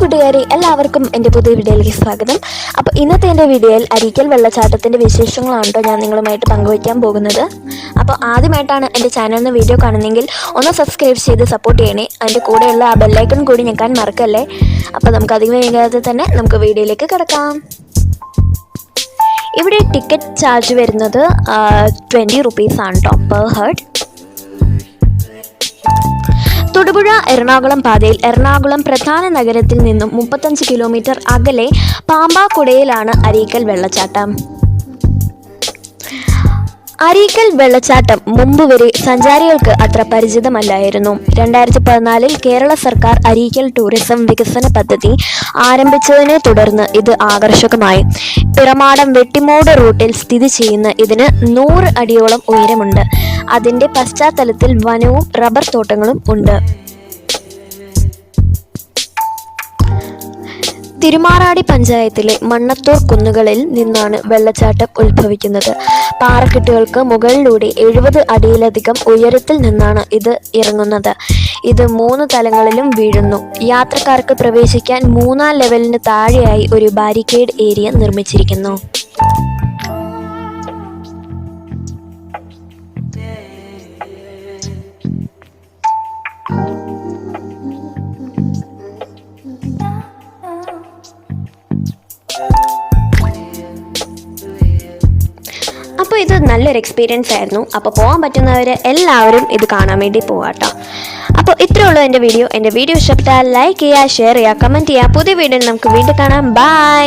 കൂട്ടുകാരെ എല്ലാവർക്കും എന്റെ പുതിയ വീഡിയോയിലേക്ക് സ്വാഗതം. അപ്പോൾ ഇന്നത്തെ എന്റെ വീഡിയോയിൽ അരിക്കൽ വെള്ളച്ചാട്ടത്തിന്റെ വിശേഷങ്ങളാണ് കേട്ടോ ഞാൻ നിങ്ങളുമായിട്ട് പങ്കുവയ്ക്കാൻ പോകുന്നത്. അപ്പോൾ ആദ്യമായിട്ടാണ് എന്റെ ചാനലിന് വീഡിയോ കാണുന്നെങ്കിൽ ഒന്ന് സബ്സ്ക്രൈബ് ചെയ്ത് സപ്പോർട്ട് ചെയ്യണേ. അതിന്റെ കൂടെയുള്ള ആ ബെല്ലൈക്കൺ കൂടി ഞെക്കാൻ മറക്കല്ലേ? അപ്പോൾ നമുക്ക് അധികം വൈകാതെ തന്നെ നമുക്ക് വീഡിയോയിലേക്ക് കിടക്കാം. ഇവിടെ ടിക്കറ്റ് ചാർജ് വരുന്നത് ട്വന്റി റുപ്പീസാണ് കേട്ടോ പെർ ഹെഡ് എറണാകുളം പാതയിൽ എറണാകുളം പ്രധാന നഗരത്തിൽ നിന്നും മുപ്പത്തഞ്ച് കിലോമീറ്റർ അകലെ പാമ്പാക്കുടയിലാണ് അരീക്കൽ വെള്ളച്ചാട്ടം. അരീക്കൽ വെള്ളച്ചാട്ടം മുമ്പ് വരെ സഞ്ചാരികൾക്ക് അത്ര പരിചിതമല്ലായിരുന്നു. രണ്ടായിരത്തി പതിനാലിൽ കേരള സർക്കാർ അരീക്കൽ ടൂറിസം വികസന പദ്ധതി ആരംഭിച്ചതിനെ തുടർന്ന് ഇത് ആകർഷകമായി. പിറമാടം വെട്ടിമോട് റൂട്ടിൽ സ്ഥിതി ചെയ്യുന്ന ഇതിന് നൂറ് അടിയോളം ഉയരമുണ്ട്. അതിന്റെ പശ്ചാത്തലത്തിൽ വനവും റബ്ബർ തോട്ടങ്ങളും ഉണ്ട്. തിരുമാറാടി പഞ്ചായത്തിലെ മണ്ണത്തൂർ കുന്നുകളിൽ നിന്നാണ് വെള്ളച്ചാട്ടം ഉത്ഭവിക്കുന്നത്. പാറക്കെട്ടുകൾക്ക് മുകളിലൂടെ എഴുപത് അടിയിലധികം ഉയരത്തിൽ നിന്നാണ് ഇത് ഇറങ്ങുന്നത്. ഇത് മൂന്ന് തലങ്ങളിലും വീഴുന്നു. യാത്രക്കാർക്ക് പ്രവേശിക്കാൻ മൂന്നാം ലെവലിന് താഴെയായി ഒരു ബാരിക്കേഡ് ഏരിയ നിർമ്മിച്ചിരിക്കുന്നു. അപ്പോൾ ഇത് നല്ലൊരു എക്സ്പീരിയൻസ് ആയിരുന്നു. അപ്പോൾ പോകാൻ പറ്റുന്നവർ എല്ലാവരും ഇത് കാണാൻ വേണ്ടി പോകാട്ടോ അപ്പോൾ ഇത്രേ ഉള്ളൂ എന്റെ വീഡിയോ എന്റെ വീഡിയോ ഇഷ്ടപ്പെട്ടാൽ ലൈക്ക് ചെയ്യുക ഷെയർ ചെയ്യുക കമന്റ് ചെയ്യുക. പുതിയ വീഡിയോ നമുക്ക് വീണ്ടും കാണാം. ബൈ